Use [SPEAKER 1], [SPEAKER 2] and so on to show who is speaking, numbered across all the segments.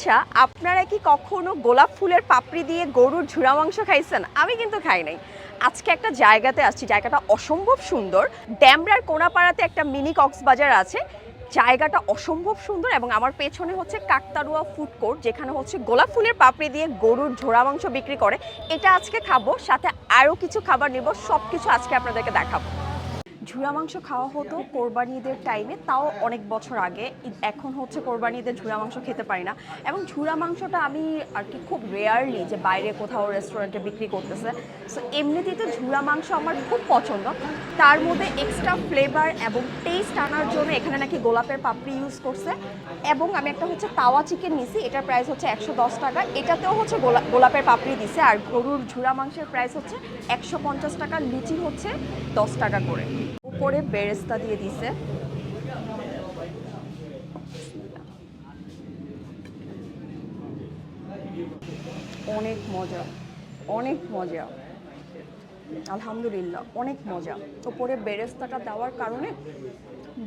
[SPEAKER 1] আচ্ছা আপনারা কি কখনো গোলাপ ফুলের পাপড়ি দিয়ে গরুর ঝুড়া মাংস খাইছেন? আমি কিন্তু খাই নাই। আজকে একটা জায়গাতে আসছি, জায়গাটা অসম্ভব সুন্দর। ড্যামরার কোনাপাড়াতে একটা মিনি কক্সবাজার আছে। জায়গাটা অসম্ভব সুন্দর এবং আমার পেছনে হচ্ছে কাকতারুয়া ফুড কোর্ট, যেখানে হচ্ছে গোলাপ ফুলের পাপড়ি দিয়ে গরুর ঝোড়া মাংস বিক্রি করে। এটা আজকে খাব, সাথে আরও কিছু খাবার নেব সব কিছু আজকে আপনাদেরকে দেখাবো। ঝুড়া মাংস খাওয়া হতো কোরবানি ঈদের টাইমে তাও অনেক বছর আগে। এখন হচ্ছে কোরবানি ঈদের ঝুড়া মাংস খেতে পারি না। এবং ঝুড়া মাংসটা আমি আর কি খুব রেয়ারলি যে বাইরে কোথাও রেস্টুরেন্টে বিক্রি করতেছে। সো এমনিতেই তো ঝুড়া মাংস আমার খুব পছন্দ। তার মধ্যে এক্সট্রা ফ্লেভার এবং টেস্ট আনার জন্য এখানে নাকি গোলাপের পাপড়ি ইউজ করছে। এবং আমি একটা হচ্ছে তাওয়া চিকেন নিছি, এটার প্রাইস হচ্ছে একশো দশ টাকা। এটাতেও হচ্ছে গোলা- গোলাপের পাপড়ি দিছে। আর গরুর ঝুড়া মাংসের প্রাইস হচ্ছে একশো পঞ্চাশ টাকা, লুচি হচ্ছে দশ টাকা করে। উপরে বেরেস্তা দিয়ে দিছে। অনেক মজা অনেক মজা। আলহামদুলিল্লাহ, অনেক মজা। ওপরে বেরেস্তাটা দেওয়ার কারণে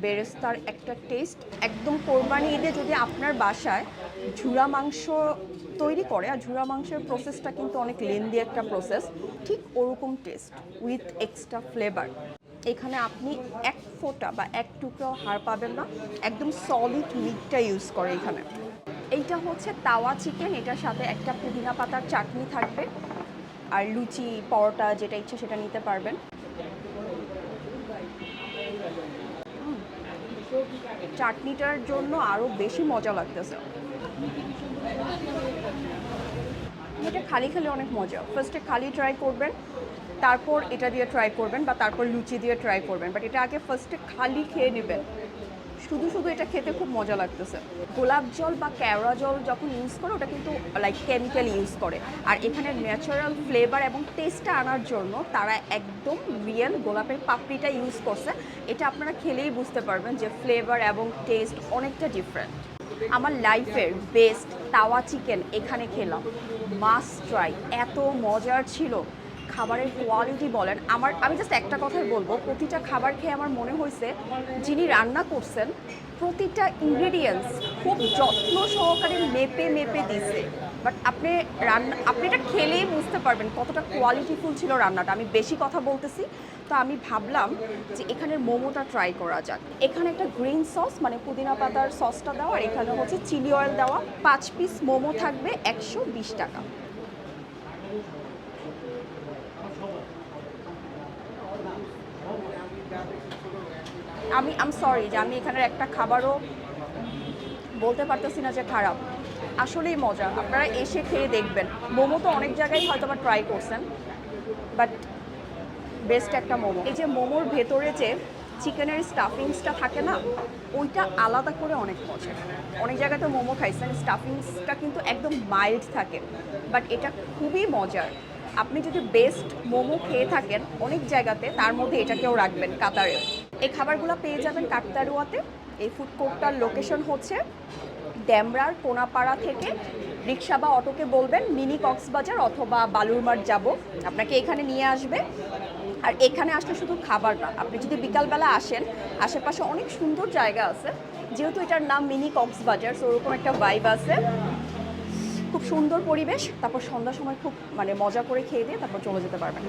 [SPEAKER 1] বেরেস্তার একটা টেস্ট একদম কোরবানি ঈদে যদি আপনার বাসায় ঝুরা মাংস তৈরি করে, আর ঝুরা মাংসের প্রসেসটা কিন্তু অনেক লেন্দি একটা প্রসেস ঠিক ওরকম টেস্ট উইথ এক্সট্রা ফ্লেভার এখানে আপনি এক ফোঁটা বা এক টুকরাও হার পাবেন না। একদম সলিড মিটটা ইউজ করে এখানে। এইটা হচ্ছে তাওয়া চিকেন এটার সাথে একটা পুদিনা পাতার চাটনি থাকবে। আর লুচি, পরোটা যেটা ইচ্ছে সেটা নিতে পারবেন। চাটনিটার জন্য আরও বেশি মজা লাগতেছে। এটা খালি খালি অনেক মজা। ফার্স্টে খালি ট্রাই করবেন। তারপর এটা দিয়ে ট্রাই করবেন বা তারপর লুচি দিয়ে ট্রাই করবেন। বাট এটা আগে ফার্স্টে খালি খেয়ে নেবেন। শুধু শুধু এটা খেতে খুব মজা লাগতেছে। গোলাপ জল বা কেওড়া জল যখন ইউজ করে, ওটা কিন্তু লাইক কেমিক্যাল ইউজ করে। আর এখানে ন্যাচারাল ফ্লেভার এবং টেস্টটা আনার জন্য তারা একদম রিয়েল গোলাপের পাপড়িটা ইউজ করছে। এটা আপনারা খেলেই বুঝতে পারবেন যে ফ্লেভার এবং টেস্ট অনেকটা ডিফারেন্ট আমার লাইফের বেস্ট তাওয়া চিকেন এখানে খেলাম। মাস্ট ট্রাই এত মজার ছিল। খাবারের কোয়ালিটি বলেন, আমার, আমি জাস্ট একটা কথাই বলব, প্রতিটা খাবার খেয়ে আমার মনে হয়েছে যিনি রান্না করছেন, প্রতিটা ইনগ্রেডিয়েন্টস খুব যত্ন সহকারে মেপে মেপে দিছে বাট আপনি রান্না, আপনি এটা খেলেই বুঝতে পারবেন কতটা কোয়ালিটিফুল ছিল রান্নাটা। আমি বেশি কথা বলতেছি, তো আমি ভাবলাম যে এখানের মোমোটা ট্রাই করা যাক। এখানে একটা গ্রিন সস মানে পুদিনা পাতার সসটা দেওয়া, আর এখানে হচ্ছে চিলি অয়েল দেওয়া। পাঁচ পিস মোমো থাকবে একশো বিশ টাকা। আমি আম সরি যে আমি এখানের একটা খাবারও বলতে পারতেছি না যে খারাপ। আসলেই মজা। আপনারা এসে খেয়ে দেখবেন। মোমো তো অনেক জায়গায় হয়তো বা ট্রাই করছেন বাট বেস্ট একটা মোমো। এই যে মোমোর ভেতরে যে চিকেনের স্টাফিংসটা থাকে না, ওইটা আলাদা করে অনেক মজা। অনেক জায়গাতে মোমো খাইছেন স্টাফিংসটা কিন্তু একদম মাইল্ড থাকে বাট এটা খুবই মজার। আপনি যদি বেস্ট মোমো খেয়ে থাকেন, অনেক জায়গাতে তার মধ্যে এটাকেও রাখবেন, কাতারে। এই খাবারগুলো পেয়ে যাবেন কাকতারুয়াতে এই ফুড কোর্টটার লোকেশন হচ্ছে ড্যামরার কোনাপাড়া থেকে রিক্সা বা অটোকে বলবেন মিনি কক্সবাজার অথবা বালুরমাঠ যাব। আপনাকে এখানে নিয়ে আসবে। আর এখানে আসলে শুধু খাবার না আপনি যদি বিকালবেলা আসেন, আশেপাশে অনেক সুন্দর জায়গা আছে। যেহেতু এটার নাম মিনি কক্সবাজার সো ওরকম একটা ভাইব আছে। খুব সুন্দর পরিবেশ, তারপর সন্ধ্যার সময় খুব মানে মজা করে খেয়ে দিয়ে তারপর চলে যেতে পারবেন।